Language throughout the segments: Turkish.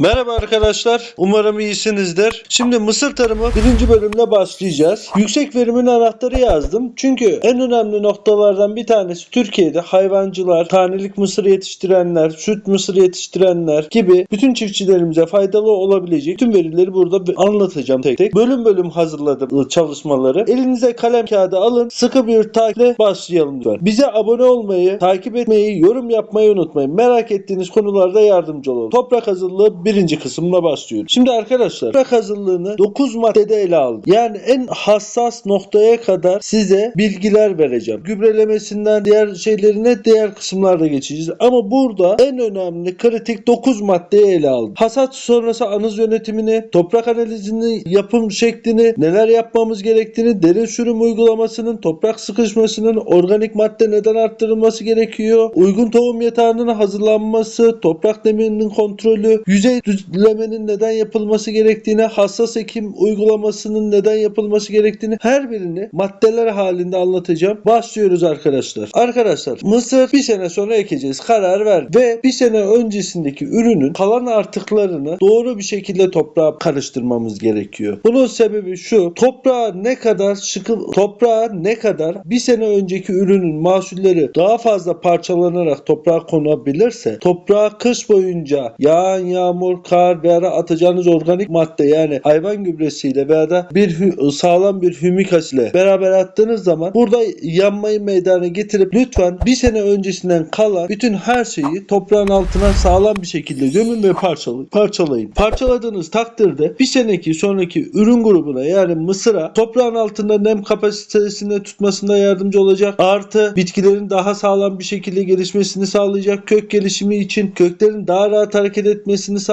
Merhaba arkadaşlar. Umarım iyisinizdir. Şimdi mısır tarımı birinci bölümle başlayacağız. Yüksek verimin anahtarı yazdım. Çünkü en önemli noktalardan bir tanesi Türkiye'de hayvancılar, tanelik mısır yetiştirenler, süt mısır yetiştirenler gibi bütün çiftçilerimize faydalı olabilecek tüm verileri burada anlatacağım tek tek. Bölüm bölüm hazırladım çalışmaları. Elinize kalem kağıdı alın. Sıkı bir takiple başlayalım lütfen. Bize abone olmayı, takip etmeyi, yorum yapmayı unutmayın. Merak ettiğiniz konularda yardımcı olalım. Toprak hazırlığı birinci kısımla başlıyor. Şimdi arkadaşlar toprak hazırlığını 9 maddede ele aldım. Yani en hassas noktaya kadar size bilgiler vereceğim. Gübrelemesinden diğer şeylerine diğer kısımlarda geçeceğiz. Ama burada en önemli kritik 9 maddeyi ele aldım. Hasat sonrası anız yönetimini, toprak analizini, yapım şeklini, neler yapmamız gerektiğini, derin sürüm uygulamasının, toprak sıkışmasının, organik madde neden arttırılması gerekiyor, uygun tohum yatağının hazırlanması, toprak neminin kontrolü, yüzey düzlemenin neden yapılması gerektiğini, hassas ekim uygulamasının neden yapılması gerektiğini her birini maddeler halinde anlatacağım. Başlıyoruz arkadaşlar. Arkadaşlar mısır bir sene sonra ekeceğiz. Karar ver ve bir sene öncesindeki ürünün kalan artıklarını doğru bir şekilde toprağa karıştırmamız gerekiyor. Bunun sebebi şu. Toprağa ne kadar sıkı toprağa ne kadar bir sene önceki ürünün mahsulleri daha fazla parçalanarak toprağa konabilirse toprağa kış boyunca yağan yağmur, kar veya atacağınız organik madde yani hayvan gübresiyle veya da bir sağlam bir hümik ile beraber attığınız zaman burada yanmayı meydana getirip lütfen bir sene öncesinden kalan bütün her şeyi toprağın altına sağlam bir şekilde gömün ve parçalayın. parçalayın. Parçaladığınız takdirde bir seneki sonraki ürün grubuna yani mısıra toprağın altında nem kapasitesinde tutmasında yardımcı olacak. Artı bitkilerin daha sağlam bir şekilde gelişmesini sağlayacak. Kök gelişimi için köklerin daha rahat hareket etmesini sağlayacak.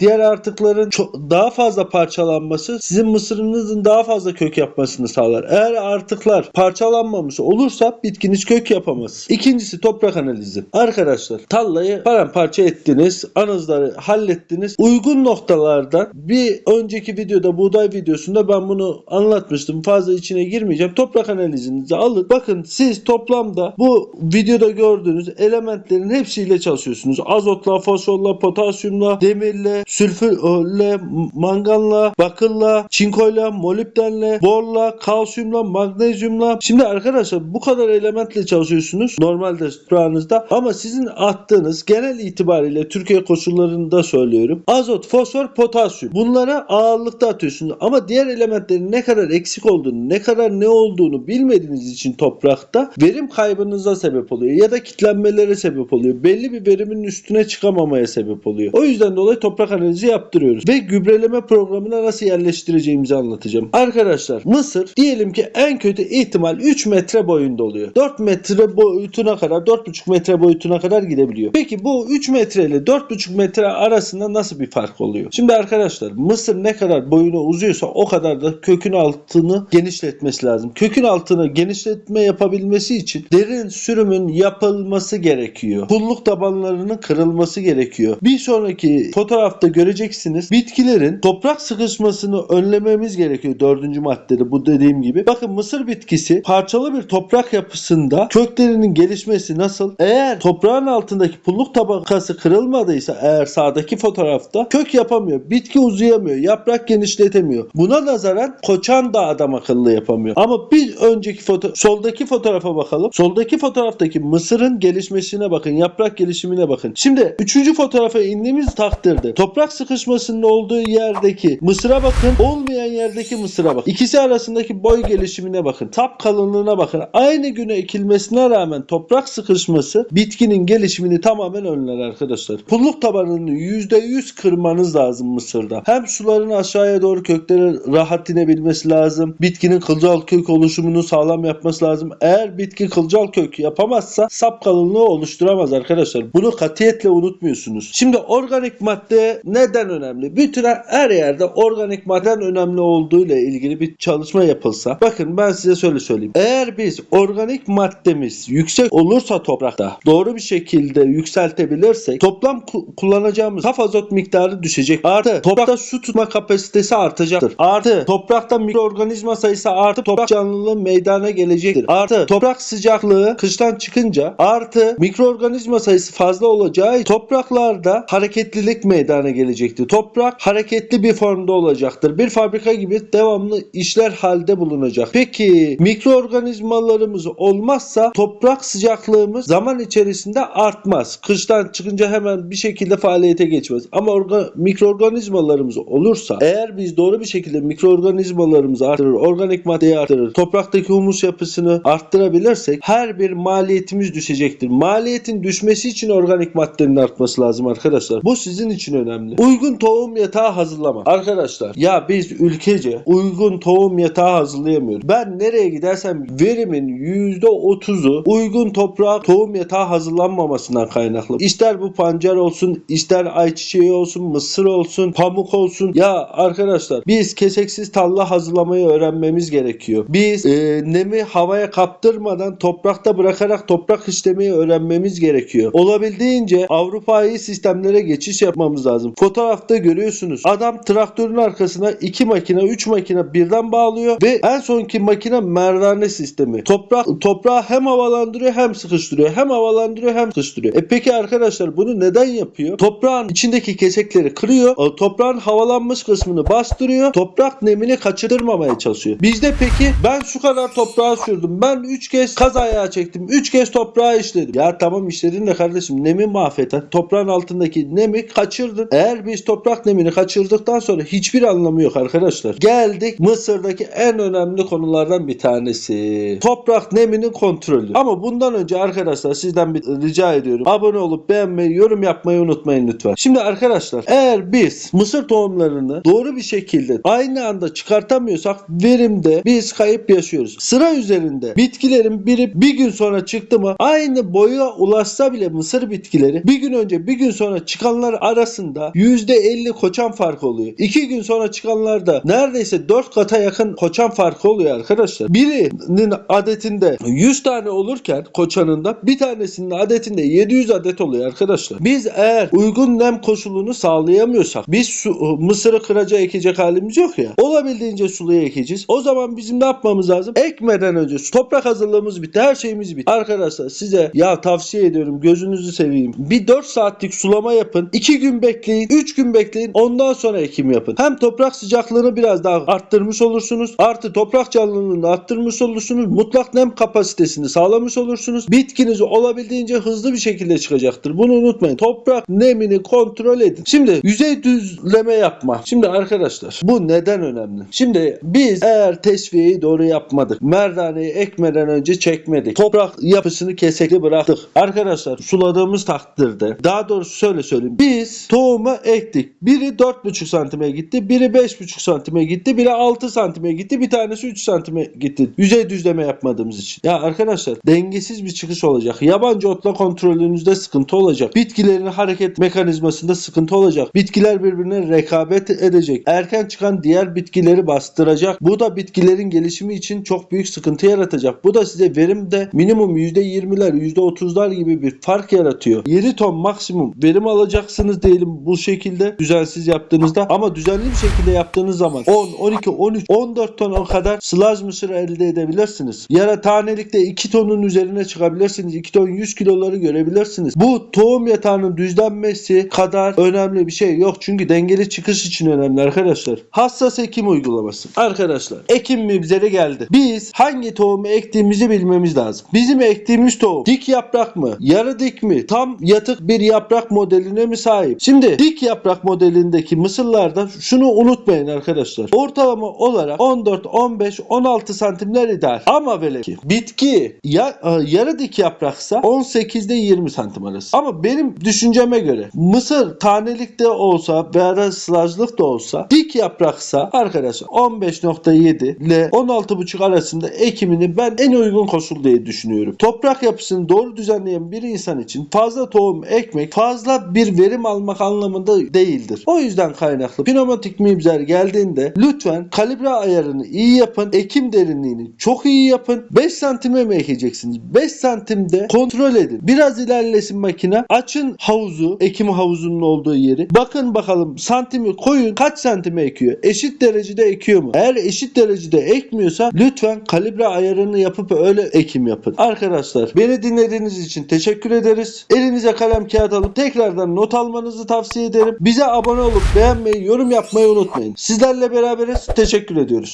Diğer artıkların çok, daha fazla parçalanması sizin mısırınızın daha fazla kök yapmasını sağlar. Eğer artıklar parçalanmamış olursa bitkiniz kök yapamaz. İkincisi toprak analizi. Arkadaşlar tarlayı paramparça ettiniz. Anızları hallettiniz. Uygun noktalardan bir önceki videoda buğday videosunda ben bunu anlatmıştım. Fazla içine girmeyeceğim. Toprak analizinizi alın. Bakın siz toplamda bu videoda gördüğünüz elementlerin hepsiyle çalışıyorsunuz. Azotla, fosforla, potasyumla, demirle, sülfürle, manganla, bakırla, çinkoyla, molibdenle, borla, kalsiyumla, magnezyumla. Şimdi arkadaşlar bu kadar elementle çalışıyorsunuz normalde toprağınızda ama sizin attığınız genel itibariyle Türkiye koşullarında söylüyorum. Azot, fosfor, potasyum. Bunlara ağırlıkta atıyorsunuz ama diğer elementlerin ne kadar eksik olduğunu, ne kadar ne olduğunu bilmediğiniz için toprakta verim kaybınıza sebep oluyor ya da kitlenmelere sebep oluyor. Belli bir verimin üstüne çıkamamaya sebep oluyor. O yüzden dolayı toprak analizi yaptırıyoruz ve gübreleme programına nasıl yerleştireceğimizi anlatacağım. Arkadaşlar mısır diyelim ki en kötü ihtimal 3 metre boyunda oluyor. 4 metre boyutuna kadar 4,5 metre boyutuna kadar gidebiliyor. Peki bu 3 metre ile 4,5 metre arasında nasıl bir fark oluyor? Şimdi arkadaşlar mısır ne kadar boyuna uzuyorsa o kadar da kökün altını genişletmesi lazım. Kökün altını genişletme yapabilmesi için derin sürümün yapılması gerekiyor. Pulluk tabanlarının kırılması gerekiyor. Bir sonraki fotoğrafta göreceksiniz bitkilerin toprak sıkışmasını önlememiz gerekiyor dördüncü maddede bu dediğim gibi. Bakın mısır bitkisi parçalı bir toprak yapısında köklerinin gelişmesi nasıl? Eğer toprağın altındaki pulluk tabakası kırılmadıysa eğer sağdaki fotoğrafta kök yapamıyor. Bitki uzayamıyor. Yaprak genişletemiyor. Buna nazaran koçan da adam akıllı yapamıyor. Ama bir önceki foto soldaki fotoğrafa bakalım. Soldaki fotoğraftaki mısırın gelişmesine bakın. Yaprak gelişimine bakın. Şimdi üçüncü fotoğrafa indiğimiz takdirde toprak sıkışmasının olduğu yerdeki mısıra bakın. Olmayan yerdeki mısıra bakın. İkisi arasındaki boy gelişimine bakın. Tap kalınlığına bakın. Aynı güne ekilmesine rağmen toprak sıkışması bitkinin gelişimini tamamen önler arkadaşlar. Pulluk tabanını %100 kırmanız lazım mısırda. Hem suların aşağıya doğru köklere rahat inebilmesi lazım. Bitkinin kılcal kök oluşumunu sağlam yapması lazım. Eğer bitki kılcal kök yapamazsa sap kalınlığı oluşturamaz arkadaşlar. Bunu katiyetle unutmuyorsunuz. Şimdi organik madde neden önemli? Bütün her yerde organik madden önemli olduğu ile ilgili bir çalışma yapılsa. Bakın ben size şöyle söyleyeyim. Eğer biz organik maddemiz yüksek olursa toprakta doğru bir şekilde yükseltebilirsek toplam ku- kullanacağımız saf azot miktarı düşecek. Artı toprakta su tutma kapasitesi artacaktır. Artı toprakta mikroorganizma sayısı artıp toprak canlılığı meydana gelecektir. Artı toprak sıcaklığı kıştan çıkınca artı mikroorganizma sayısı fazla olacağı topraklarda hareketlilik meydana gelecektir. Toprak hareketli bir formda olacaktır. Bir fabrika gibi devamlı işler halde bulunacak. Peki mikroorganizmalarımız olmazsa toprak sıcaklığımız zaman içerisinde artmaz. Kıştan çıkınca hemen bir şekilde faaliyete geçmez. Ama orga, mikroorganizmalarımız olursa eğer biz doğru bir şekilde mikroorganizmalarımızı artırır, organik maddeyi artırır, topraktaki humus yapısını arttırabilirsek her bir maliyetimiz düşecektir. Maliyetin düşmesi için organik maddenin artması lazım arkadaşlar. Bu sizin için önemli. Uygun tohum yatağı hazırlama. Arkadaşlar ya biz ülkece uygun tohum yatağı hazırlayamıyoruz. Ben nereye gidersem verimin %30'u uygun toprağa tohum yatağı hazırlanmamasından kaynaklı. İster bu pancar olsun, ister ayçiçeği olsun, mısır olsun, pamuk olsun. Ya arkadaşlar biz keseksiz talla hazırlamayı öğrenmemiz gerekiyor. Biz e, nemi havaya kaptırmadan toprakta bırakarak toprak işlemeyi öğrenmemiz gerekiyor. Olabildiğince Avrupa'yı sistemlere geçiş yapmamız lazım. Fotoğrafta görüyorsunuz. Adam traktörün arkasına iki makine, üç makine birden bağlıyor ve en sonki makine merdane sistemi. Toprak toprağı hem havalandırıyor hem sıkıştırıyor. Hem havalandırıyor hem sıkıştırıyor. E peki arkadaşlar bunu neden yapıyor? Toprağın içindeki kesekleri kırıyor. Toprağın havalanmış kısmını bastırıyor. Toprak nemini kaçırmamaya çalışıyor. Bizde peki ben şu kadar toprağa sürdüm. Ben 3 kez kaz ayağı çektim. 3 kez toprağa işledim. Ya tamam işledin de kardeşim nemi mahveten. Toprağın altındaki nemi kaçırdın. Eğer biz toprak nemini kaçırdıktan sonra hiçbir anlamı yok arkadaşlar. Geldik Mısır'daki en önemli konulardan bir tanesi. Toprak neminin kontrolü. Ama bundan önce arkadaşlar sizden bir rica ediyorum. Abone olup beğenmeyi, yorum yapmayı unutmayın lütfen. Şimdi arkadaşlar eğer biz mısır tohumlarını doğru bir şekilde aynı anda çıkartamıyorsak verimde biz kayıp yaşıyoruz. Sıra üzerinde bitkilerin biri bir gün sonra çıktı mı aynı boya ulaşsa bile mısır bitkileri bir gün önce bir gün sonra çıkanlar arasında %50 koçan farkı oluyor. İki gün sonra çıkanlarda neredeyse 4 kata yakın koçan farkı oluyor arkadaşlar. Birinin adetinde 100 tane olurken koçanında bir tanesinin adetinde 700 adet oluyor arkadaşlar. Biz eğer uygun nem koşulunu sağlayamıyorsak biz su, mısırı kıraca ekecek halimiz yok ya. Olabildiğince suluya ekeceğiz. O zaman bizim ne yapmamız lazım? Ekmeden önce toprak hazırlığımız bitti. Her şeyimiz bitti. Arkadaşlar size ya tavsiye ediyorum gözünüzü seveyim. Bir 4 saatlik sulama yapın. 2 gün bekleyin. 3 gün bekleyin. Ondan sonra ekim yapın. Hem toprak sıcaklığını biraz daha arttırmış olursunuz. Artı toprak canlılığını arttırmış olursunuz. Mutlak nem kapasitesini sağlamış olursunuz. Bitkiniz olabildiğince hızlı bir şekilde çıkacaktır. Bunu unutmayın. Toprak nemini kontrol edin. Şimdi yüzey düzleme yapma. Şimdi arkadaşlar bu neden önemli? Şimdi biz eğer tesviyeyi doğru yapmadık. Merdaneyi ekmeden önce çekmedik. Toprak yapısını kesekli bıraktık. Arkadaşlar suladığımız takdirde daha doğrusu şöyle söyleyeyim. Biz tohumu ektik. Biri 4,5 santime gitti. Biri 5,5 santime gitti. Biri 6 santime gitti. Bir tanesi 3 santime gitti. Yüzey düzleme yapmadığımız için. Ya arkadaşlar dengesiz bir çıkış olacak. Yabancı otla kontrolünüzde sıkıntı olacak. Bitkilerin hareket mekanizmasında sıkıntı olacak. Bitkiler birbirine rekabet edecek. Erken çıkan diğer bitkileri bastıracak. Bu da bitkilerin gelişimi için çok büyük sıkıntı yaratacak. Bu da size verimde minimum %20'ler, %30'lar gibi bir fark yaratıyor. 7 ton maksimum verim alacaksınız diyelim bu şekilde düzensiz yaptığınızda ama düzenli bir şekilde yaptığınız zaman 10, 12, 13, 14 ton o kadar sılaj mısır elde edebilirsiniz. Yara tanelikte 2 tonun üzerine çıkabilirsiniz. 2 ton 100 kiloları görebilirsiniz. Bu tohum yatağının düzlenmesi kadar önemli bir şey yok. Çünkü dengeli çıkış için önemli arkadaşlar. Hassas ekim uygulaması. Arkadaşlar ekim mibzeri geldi. Biz hangi tohumu ektiğimizi bilmemiz lazım. Bizim ektiğimiz tohum dik yaprak mı? Yarı dik mi? Tam yatık bir yaprak modeline mi sahip? Şimdi dik yaprak modelindeki mısırlarda şunu unutmayın arkadaşlar. Ortalama olarak 14, 15, 16 santimler ideal. Ama böyle ki bitki ya, e, yarı dik yapraksa 18 ile 20 santim arası. Ama benim düşünceme göre mısır tanelikte olsa veya da sılajlık da olsa dik yapraksa arkadaşlar 15.7 ile 16.5 arasında ekimini ben en uygun koşul diye düşünüyorum. Toprak yapısını doğru düzenleyen bir insan için fazla tohum ekmek fazla bir verim almak anlamında değildir. O yüzden kaynaklı pneumatik mibzer geldiğinde lütfen kalibre ayarını iyi yapın. Ekim derinliğini çok iyi yapın. 5 santime mi ekeceksiniz? 5 santimde kontrol edin. Biraz ilerlesin makine. Açın havuzu, ekim havuzunun olduğu yeri. Bakın bakalım santimi koyun. Kaç santime ekiyor? Eşit derecede ekiyor mu? Eğer eşit derecede ekmiyorsa lütfen kalibre ayarını yapıp öyle ekim yapın. Arkadaşlar beni dinlediğiniz için teşekkür ederiz. Elinize kalem kağıt alıp tekrardan not almanızı almanızı tavsiye ederim. Bize abone olup beğenmeyi, yorum yapmayı unutmayın. Sizlerle beraberiz. Teşekkür ediyoruz.